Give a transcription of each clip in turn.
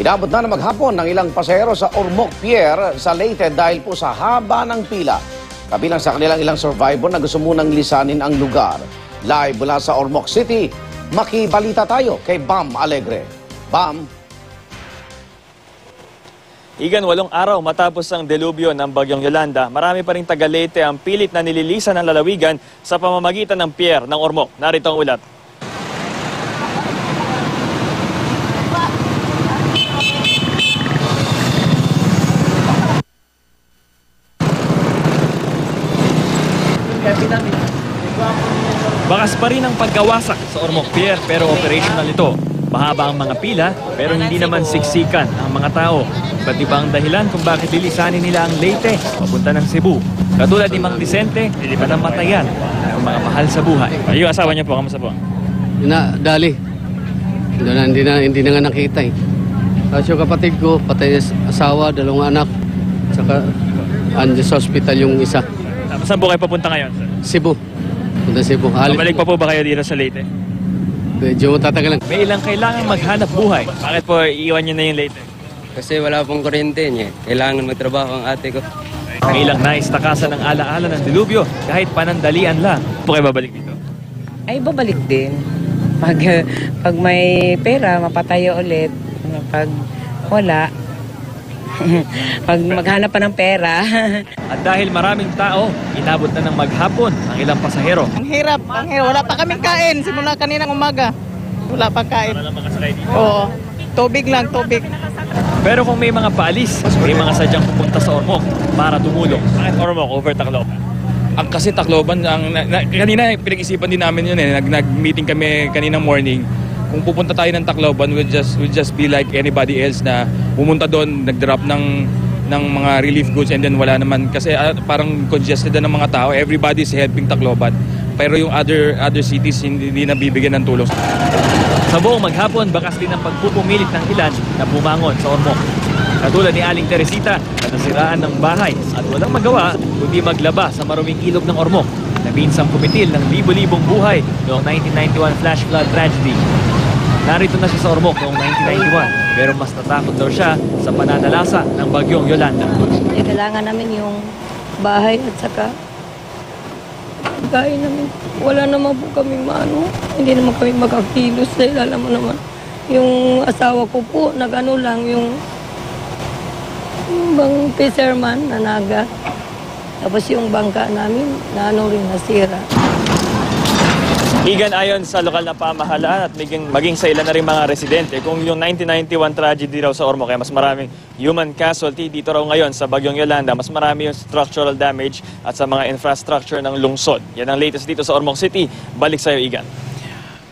Inabot na na maghapon ng ilang pasahero sa Ormoc Pier sa Leyte dahil po sa haba ng pila. Kabilang sa kanilang ilang survivor na gusto munang lisanin ang lugar. Live mula sa Ormoc City, makibalita tayo kay Bam Alegre. Bam, Igan, walong araw matapos ang delubyo ng Bagyong Yolanda, marami pa rin taga Leyte ang pilit na nililisan ng lalawigan sa pamamagitan ng pier ng Ormoc. Narito ang ulat. Bakas pa rin ang pagkawasak sa Ormoc Pier pero operational ito. Mahaba ang mga pila pero hindi naman siksikan ang mga tao. Iba't iba ang dahilan kung bakit lilisanin nila ang Leyte papunta ng Cebu. Katulad ni Mang Vicente, nilipat ang matayan ng mga mahal sa buhay. Yung asawa niya po, kamusta po? na dali. Hindi na, hindi na, hindi na nga nakita eh. Tapos yung kapatid ko, patay na asawa, dalawang anak. Saka andyan sa hospital yung isa. Tapos saan po kayo papunta ngayon? Cebu. Punta Cebu. Alis Babalik pa po ba kayo dito sa Leyte? Medyo matatagal lang. May ilang kailangan maghanap buhay. Bakit po iiwan niyo na yung Leyte? Kasi wala pong kuryente niya. Kailangan magtrabaho ang ate ko. May ilang naistakasan ng alaala ng dilubyo kahit panandalian lang. Po kayo babalik dito? ay babalik din. Pag, pag may pera, mapatayo ulit. Pag wala, pag maghanap pa ng pera, At dahil maraming tao, inabot na ng maghapon ang ilang pasahero. Ang hirap, ang hirap. Wala pa kaming kain simula kaninang umaga. Wala pa kain. Wala lang makasakay dito. Oo. Tubig lang, tubig. Pero kung may mga paalis, may mga sadyang pupunta sa Ormoc para tumulong. Bakit Ormoc over Tacloban? ang kasi Tacloban ang na, na- kanina pinag-isipan din namin yun eh nag nag-meeting kami kaninang morning kung pupunta tayo ng Tacloban we'll just we'll just be like anybody else na pumunta doon nag-drop ng ng mga relief goods and then wala naman kasi ah, parang congested na ng mga tao everybody's helping Tacloban pero yung other other cities hindi, hindi nabibigyan ng tulong Sa buong maghapon, bakas din ang pagpupumilit ng ilan na bumangon sa Ormoc. Katulad ni Aling Teresita na nasiraan ng bahay at walang magawa kundi maglaba sa maruming ilog ng Ormoc na minsang kumitil ng libo-libong buhay noong 1991 flash flood tragedy. Narito na siya sa Ormoc noong 1991 pero mas natakot daw siya sa pananalasa ng bagyong Yolanda. Eh, kailangan namin yung bahay at saka gaya namin. Wala naman po kami maano. Hindi naman kami makakilos dahil alam mo naman. Yung asawa ko po, nag-ano lang, yung, yung bang fisherman na naga. Tapos yung bangka namin, na ano rin nasira. Igan ayon sa lokal na pamahalaan at maging, maging sa ilan na rin mga residente kung yung 1991 tragedy raw sa Ormoc kaya mas maraming human casualty dito raw ngayon sa Bagyong Yolanda mas marami yung structural damage at sa mga infrastructure ng lungsod. Yan ang latest dito sa Ormoc City. Balik sa'yo Igan.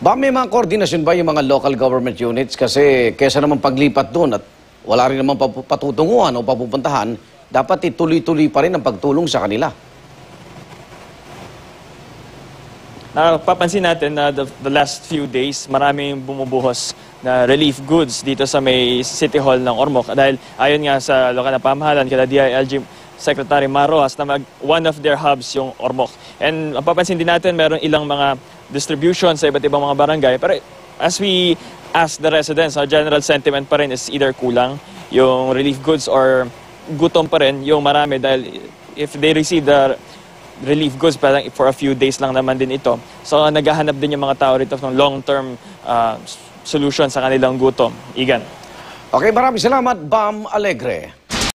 ba may mga koordinasyon ba yung mga local government units? Kasi kesa naman paglipat doon at wala rin naman patutunguhan o papupuntahan, dapat ituloy-tuloy pa rin ang pagtulong sa kanila. Napapansin natin na the, the last few days, maraming bumubuhos na relief goods dito sa may City Hall ng Ormoc. Dahil ayon nga sa lokal na pamahalaan, kala DILG Secretary Maroas na mag, one of their hubs yung Ormoc. And mapapansin din natin, meron ilang mga distribution sa iba't ibang mga barangay. Pero as we ask the residents, our general sentiment pa rin is either kulang yung relief goods or gutom pa rin yung marami dahil if they receive the relief goods parang for a few days lang naman din ito. So naghahanap din yung mga tao rito ng long-term uh, solution sa kanilang gutom. Igan. Okay, maraming salamat, Bam Alegre.